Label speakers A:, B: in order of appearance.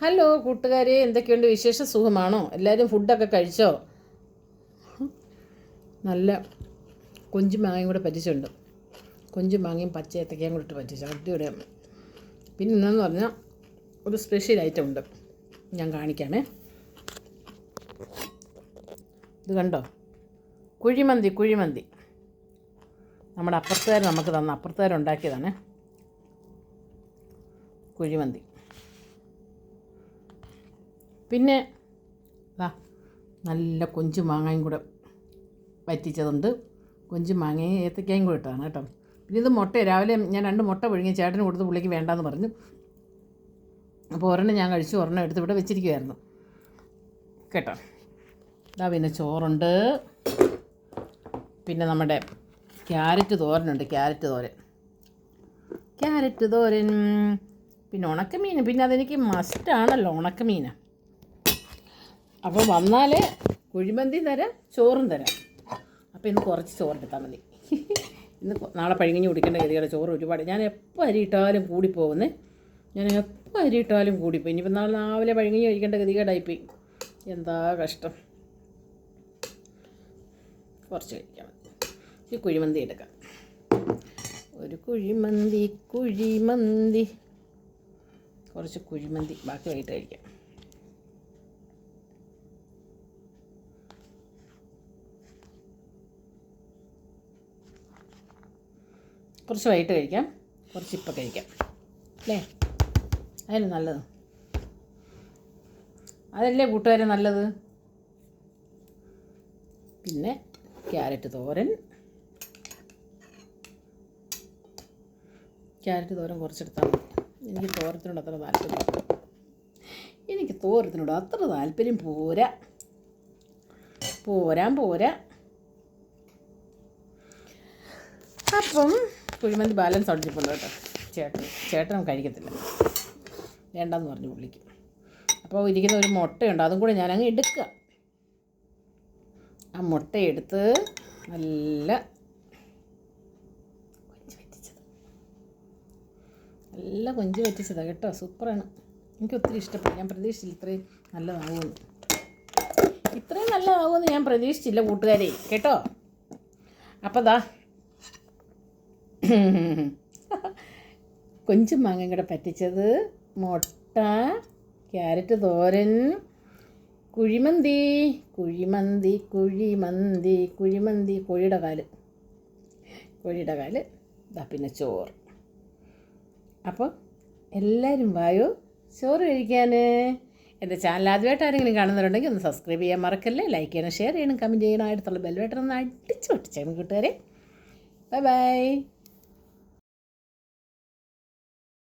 A: Hello കൂട്ടുകാരെ എന്തൊക്കെയുണ്ട് വിശേഷ സുഖമാണോ? എല്ലാവരും ഫുഡൊക്കെ കഴിച്ചോ? നല്ല കൊഞ്ചും മാങ്ങയും കൂടെ പറ്റിച്ചുണ്ട് കൊഞ്ചും മാങ്ങയും പച്ച ഏത്തക്കയും കൂടെ ഇട്ട് പറ്റിച്ചു. അടിപൊളിയാണ് പിന്നെ ഇന്നെന്ന് പറഞ്ഞാൽ ഒരു സ്പെഷ്യൽ ഐറ്റം ഉണ്ട്. ഞാൻ കാണിക്കാമേ. ഇത് കണ്ടോ? കുഴിമന്തി കുഴിമന്തി. നമ്മുടെ അപ്പുറത്തുകാർ നമുക്ക് തന്ന അപ്പുറത്തുകാർ ഉണ്ടാക്കിയതാണ്. കുഴിമന്തി. പിന്നെ വാ നല്ല കൊഞ്ച് മാങ്ങയും കൂടെ വറ്റിച്ചതുണ്ട്. കൊഞ്ച് മാങ്ങയും ഏത്തക്കയും കൂടെ ഇട്ടതാണ് കേട്ടോ. പിന്നെ ഇത് മുട്ട രാവിലെ ഞാൻ രണ്ട് മുട്ട പുഴുങ്ങി ചേട്ടന് കൊടുത്ത് പുള്ളിക്ക് വേണ്ടാന്ന് പറഞ്ഞു. അപ്പോൾ ഒരെണ്ണം ഞാൻ കഴിച്ചു ഒരെണ്ണം എടുത്ത് ഇവിടെ വെച്ചിരിക്കുമായിരുന്നു കേട്ടോ. ഇതാ പിന്നെ ചോറുണ്ട്. പിന്നെ നമ്മുടെ ക്യാരറ്റ് തോരനുണ്ട് ക്യാരറ്റ് തോരൻ. ക്യാരറ്റ് തോരൻ. പിന്നെ ഉണക്കമീൻ. പിന്നെ അതെനിക്ക് മസ്റ്റാണല്ലോ ഉണക്കമീൻ. അപ്പോൾ വന്നാൽ കുഴിമന്തി തരാം ചോറും തരാം. അപ്പോൾ ഇന്ന് കുറച്ച് ചോറെടുത്താൽ മതി. ഇന്ന് നാളെ പഴുങ്ങിഞ്ഞ് കുടിക്കേണ്ട ഗതികളുടെ ചോറ് ഒരുപാട്. ഞാൻ എപ്പോൾ ഇട്ടാലും കൂടിപ്പോകുന്നേ ഞാൻ എപ്പോൾ അരി ഇട്ടാലും കൂടിപ്പോയി ഇനിയിപ്പോൾ നാളെ രാവിലെ പഴുങ്ങിഞ്ഞ് കഴിക്കേണ്ട ഗതികേടായിപ്പോയി എന്താ കഷ്ടം. കുറച്ച് കഴിക്കാൻ മതി. ഈ കുഴിമന്തി എടുക്കാം. ഒരു കുഴിമന്തി കുഴിമന്തി. കുറച്ച് കുഴിമന്തി. ബാക്കി വൈകിട്ട് കഴിക്കാം. കുറച്ച് വൈകിട്ട് കഴിക്കാം. കുറച്ച് ഇപ്പം കഴിക്കാം. അല്ലേ? അതല്ലേ നല്ലത്? അതല്ലേ കൂട്ടുകാരെ നല്ലത്? പിന്നെ ക്യാരറ്റ് തോരൻ. ക്യാരറ്റ് തോരൻ കുറച്ചെടുത്താൽ മതി. എനിക്ക് തോരത്തിനോട് അത്ര താല്പര്യം എനിക്ക് തോരത്തിനോട് അത്ര താല്പര്യം പോരാ. പോരാൻ പോരാ. അപ്പം കുഴിമന്തി ബാലൻസ് അടിച്ചിട്ടുണ്ട് കേട്ടോ. ചേട്ടൻ ചേട്ടൻ കഴിക്കത്തില്ല. വേണ്ടെന്ന് പറഞ്ഞു പുള്ളിക്ക്. അപ്പോൾ ഇരിക്കുന്ന ഒരു മുട്ടയുണ്ട് അതും കൂടെ ഞാനങ്ങ് എടുക്കുക. ആ മുട്ട എടുത്ത് നല്ല കൊഞ്ച് വറ്റിച്ചത്. നല്ല കൊഞ്ച് വറ്റിച്ചതാണ് കേട്ടോ സൂപ്പറാണ്. എനിക്ക് ഒത്തിരി ഇഷ്ടപ്പെട്ടു. ഞാൻ പ്രതീക്ഷിച്ചില്ല ഇത്രയും നല്ലതാവുമെന്ന്. ഇത്രയും നല്ലതാവുമെന്ന് ഞാൻ പ്രതീക്ഷിച്ചില്ല കൂട്ടുകാരെ കേട്ടോ? അപ്പോൾ ദാ കൊഞ്ചും മാങ്ങയും കൂടെ പറ്റിച്ചത് മുട്ട ക്യാരറ്റ് തോരൻ കുഴിമന്തി കുഴിമന്തി കുഴിമന്തി കുഴിമന്തി കോഴിയുടെ കാൽ. കോഴിയുടെ കാൽ ഇതാ പിന്നെ ചോറ്. അപ്പോൾ എല്ലാവരും വായോ? ചോറ് കഴിക്കാൻ. എന്റെ ചാനൽ ആദ്യമായിട്ട് ആരെങ്കിലും കാണുന്നവരുണ്ടെങ്കിൽ ഒന്ന് സബ്സ്ക്രൈബ് ചെയ്യാൻ മറക്കല്ലേ? ലൈക്ക് ചെയ്യണം ഷെയർ ചെയ്യണം കമന്റ് ചെയ്യണം. അടുത്തുള്ള ബെൽബട്ടൺ ഒന്ന് അടിച്ചു പൊട്ടിച്ചേക്കണം കൂട്ടുകാരെ. Bye bye